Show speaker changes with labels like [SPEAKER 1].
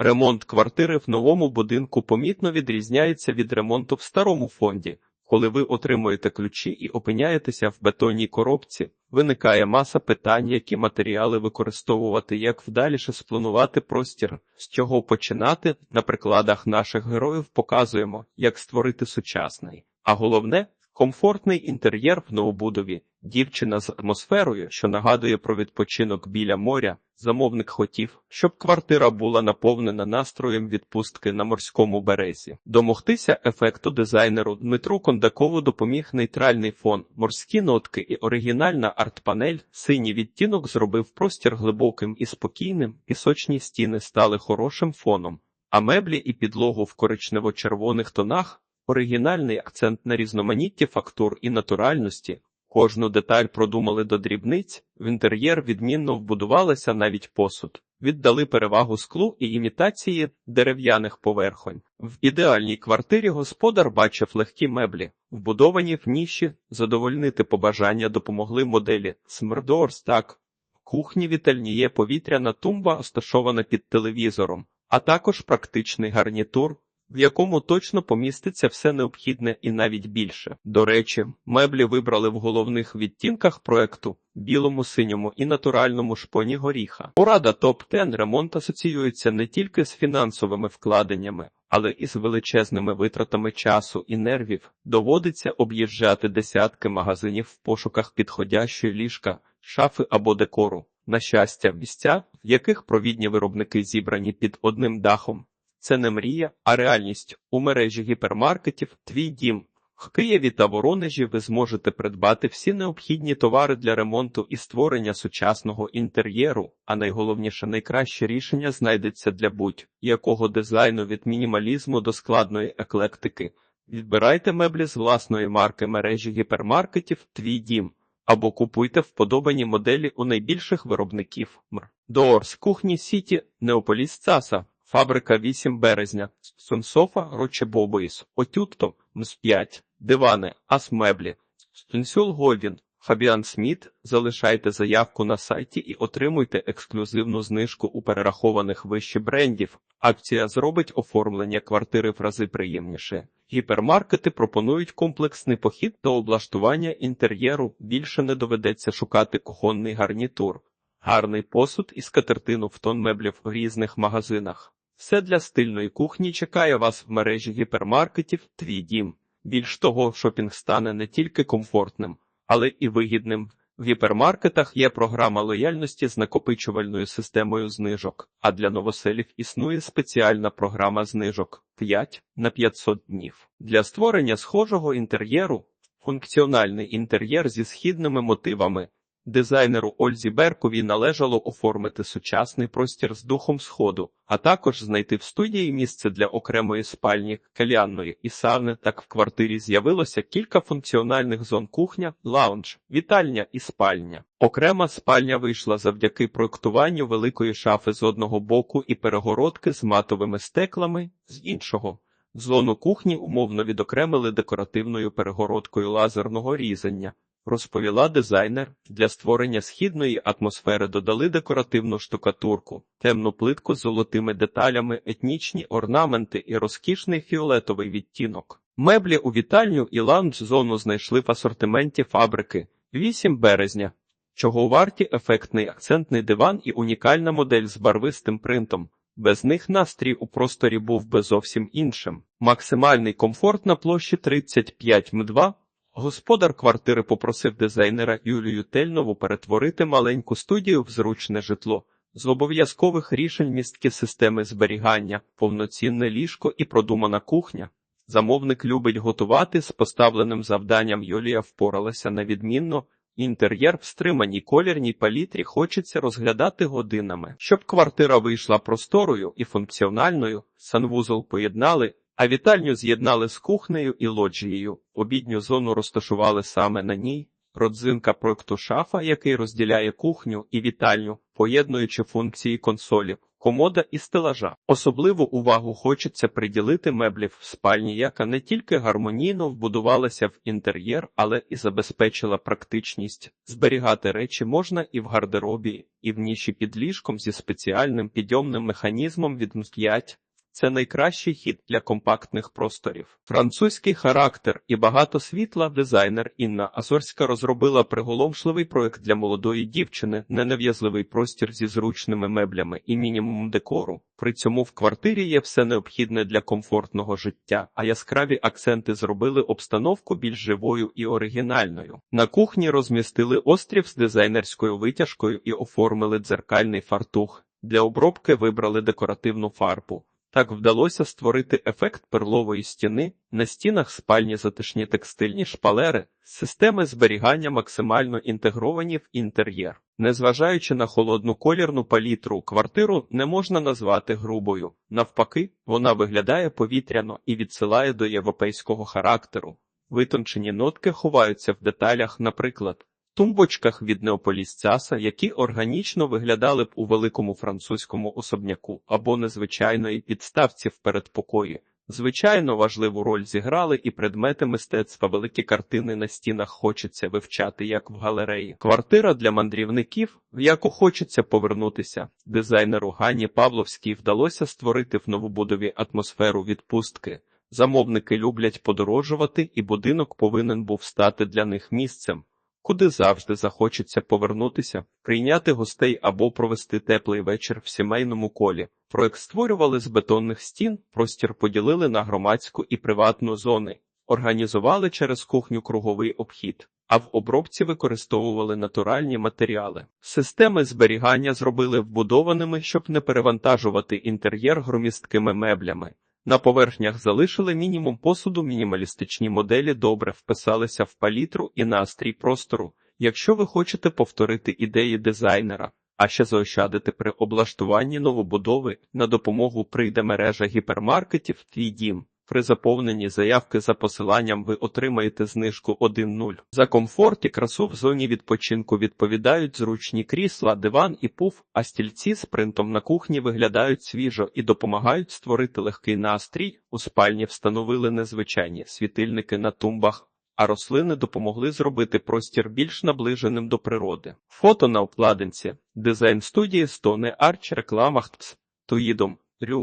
[SPEAKER 1] Ремонт квартири в новому будинку помітно відрізняється від ремонту в старому фонді. Коли ви отримуєте ключі і опиняєтеся в бетонній коробці, виникає маса питань, які матеріали використовувати, як вдаліше спланувати простір, з чого починати. На прикладах наших героїв показуємо, як створити сучасний, а головне комфортний інтер'єр в новобудові. Дівчина з атмосферою, що нагадує про відпочинок біля моря. Замовник хотів, щоб квартира була наповнена настроєм відпустки на морському березі. Домогтися ефекту дизайнеру Дмитру Кондакову допоміг нейтральний фон, морські нотки і оригінальна арт-панель. Синій відтінок зробив простір глибоким і спокійним, пісочні стіни стали хорошим фоном, а меблі і підлогу в коричнево-червоних тонах. Оригінальний акцент на різноманітті фактур і натуральності. Кожну деталь продумали до дрібниць, в інтер'єр відмінно вбудувалися навіть посуд, віддали перевагу склу і імітації дерев'яних поверхонь. В ідеальній квартирі господар бачив легкі меблі, вбудовані в ніші, задовольнити побажання допомогли моделі Смердорс так. Кухні вітальні є повітряна тумба, розташована під телевізором, а також практичний гарнітур, в якому точно поміститься все необхідне і навіть більше. До речі, меблі вибрали в головних відтінках проекту білому, синьому і натуральному шпоні горіха. Порада топ-10 ремонт асоціюється не тільки з фінансовими вкладеннями, але і з величезними витратами часу і нервів. Доводиться об'їжджати десятки магазинів в пошуках підходящої ліжка, шафи або декору. На щастя, місця, в яких провідні виробники зібрані під одним дахом. Це не мрія, а реальність. У мережі гіпермаркетів Твій дім. В Києві та Воронежі ви зможете придбати всі необхідні товари для ремонту і створення сучасного інтер'єру, а найголовніше найкраще рішення знайдеться для будь-якого дизайну від мінімалізму до складної еклектики. Відбирайте меблі з власної марки мережі гіпермаркетів Твій дім або купуйте вподобані моделі у найбільших виробників. Доорс кухні Сіті Неополіс Цаса. Фабрика 8 березня, Сонсофа, Рочебобоїс, Отютто, МС5, Дивани, Асмеблі, Стенсюл Говін, Фабіан Сміт. Залишайте заявку на сайті і отримуйте ексклюзивну знижку у перерахованих вище брендів. Акція зробить оформлення квартири в рази приємніше. Гіпермаркети пропонують комплексний похід до облаштування інтер'єру. Більше не доведеться шукати кухонний гарнітур. Гарний посуд і скатертину в тон меблів в різних магазинах. Все для стильної кухні чекає вас в мережі гіпермаркетів Твій дім. Більш того, шопінг стане не тільки комфортним, але і вигідним. В гіпермаркетах є програма лояльності з накопичувальною системою знижок, а для новоселів існує спеціальна програма знижок 5 на 500 днів. Для створення схожого інтер'єру, функціональний інтер'єр зі східними мотивами. Дизайнеру Ользі Беркові належало оформити сучасний простір з духом сходу, а також знайти в студії місце для окремої спальні, калянної і сауни. Так в квартирі з'явилося кілька функціональних зон кухня, лаунж, вітальня і спальня. Окрема спальня вийшла завдяки проектуванню великої шафи з одного боку і перегородки з матовими стеклами з іншого. Зону кухні умовно відокремили декоративною перегородкою лазерного різання розповіла дизайнер. Для створення східної атмосфери додали декоративну штукатурку, темну плитку з золотими деталями, етнічні орнаменти і розкішний фіолетовий відтінок. Меблі у вітальню і лаунж-зону знайшли в асортименті фабрики 8 березня, чого варті ефектний акцентний диван і унікальна модель з барвистим принтом. Без них настрій у просторі був би зовсім іншим. Максимальний комфорт на площі 35 м2 Господар квартири попросив дизайнера Юлію Тельнову перетворити маленьку студію в зручне житло з обов'язкових рішень містки системи зберігання, повноцінне ліжко і продумана кухня. Замовник любить готувати з поставленим завданням Юлія впоралася на відмінно. Інтер'єр в стриманій колірній палітрі хочеться розглядати годинами. Щоб квартира вийшла просторою і функціональною, санвузол поєднали а вітальню з'єднали з кухнею і лоджією. Обідню зону розташували саме на ній. Родзинка проекту шафа, який розділяє кухню і вітальню, поєднуючи функції консолі. комода і стелажа. Особливу увагу хочеться приділити меблів в спальні, яка не тільки гармонійно вбудувалася в інтер'єр, але і забезпечила практичність. Зберігати речі можна і в гардеробі, і в ніші під ліжком зі спеціальним підйомним механізмом від М5. Це найкращий хід для компактних просторів. Французький характер і багато світла дизайнер Інна Азорська розробила приголомшливий проект для молодої дівчини, ненав'язливий простір зі зручними меблями і мінімум декору. При цьому в квартирі є все необхідне для комфортного життя, а яскраві акценти зробили обстановку більш живою і оригінальною. На кухні розмістили острів з дизайнерською витяжкою і оформили дзеркальний фартух. Для обробки вибрали декоративну фарбу. Так вдалося створити ефект перлової стіни, на стінах спальні затишні текстильні шпалери, системи зберігання максимально інтегровані в інтер'єр. Незважаючи на холодну колірну палітру, квартиру не можна назвати грубою. Навпаки, вона виглядає повітряно і відсилає до європейського характеру. Витончені нотки ховаються в деталях, наприклад, тумбочках від неополісцяса, які органічно виглядали б у великому французькому особняку або незвичайної підставці в передпокої. Звичайно, важливу роль зіграли і предмети мистецтва. Великі картини на стінах хочеться вивчати, як в галереї. Квартира для мандрівників, в яку хочеться повернутися. Дизайнеру Гані Павловській вдалося створити в новобудові атмосферу відпустки. Замовники люблять подорожувати, і будинок повинен був стати для них місцем куди завжди захочеться повернутися, прийняти гостей або провести теплий вечір в сімейному колі. Проект створювали з бетонних стін, простір поділили на громадську і приватну зони, організували через кухню круговий обхід. А в обробці використовували натуральні матеріали. Системи зберігання зробили вбудованими, щоб не перевантажувати інтер'єр громісткими меблями. На поверхнях залишили мінімум посуду, мінімалістичні моделі добре вписалися в палітру і настрій простору. Якщо ви хочете повторити ідеї дизайнера, а ще заощадити при облаштуванні новобудови, на допомогу прийде мережа гіпермаркетів Твій дім. При заповненні заявки за посиланням ви отримаєте знижку 1.0. За комфорт і красу в зоні відпочинку відповідають зручні крісла, диван і пуф, а стільці з принтом на кухні виглядають свіжо і допомагають створити легкий настрій. У спальні встановили незвичайні світильники на тумбах, а рослини допомогли зробити простір більш наближеним до природи. Фото на обкладинці. Дизайн студії Stone Arch реклама ХТС. Туїдом. Рю.